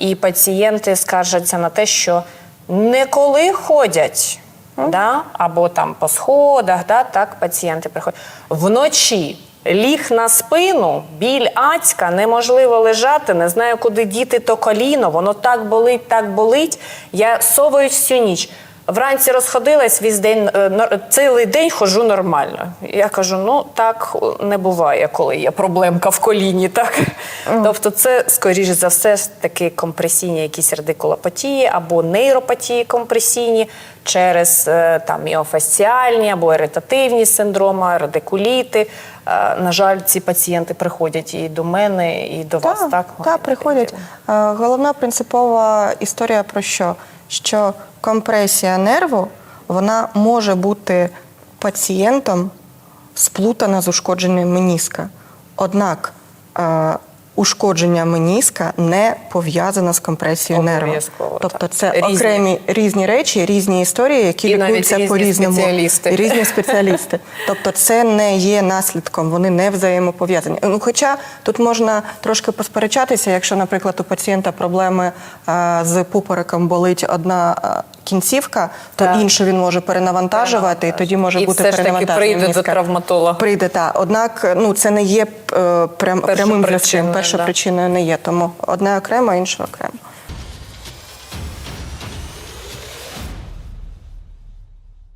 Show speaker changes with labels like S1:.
S1: і пацієнти скаржаться на те, що не коли ходять, да, або там по сходах, да, так пацієнти приходять вночі. Ліг на спину, біль ацька, неможливо лежати, не знаю, куди діти то коліно, воно так болить, так болить. Я совуюсь всю ніч. Вранці розходилась весь день, е, цілий день ходжу нормально. Я кажу: ну так не буває, коли є проблемка в коліні. Так? Тобто, це, скоріш за все, ж таки компресійні якісь радикулопатії або нейропатії компресійні через е, там міофасціальні або еретативні синдроми, радикуліти. Е, На жаль, ці пацієнти приходять і до мене, і до вас. Так,
S2: Так, приходять. Головна принципова історія про що? Що компресія нерву вона може бути пацієнтом сплутана з ушкодженням меніска. Однак е, ушкодження меніска не пов'язане з компресією нерву. Тобто
S1: так.
S2: це
S1: Різні.
S2: окремі різні речі, різні історії, які
S1: І навіть
S2: лікуються
S1: різні
S2: по-різному.
S1: спеціалісти.
S2: Різні спеціалісти. Тобто це не є наслідком, вони не взаємопов'язані. Ну, хоча тут можна трошки посперечатися, якщо, наприклад, у пацієнта проблеми е, з пупориком болить одна кінцівка, то
S1: Так.
S2: іншу він може перенавантажувати, і тоді може
S1: І
S2: бути
S1: все ж таки прийде до травматолога.
S2: Прийде, так. Однак ну, це не є е, прям, прямим причиною. першою
S1: да.
S2: причиною не є. Тому одне окремо, інше окремо.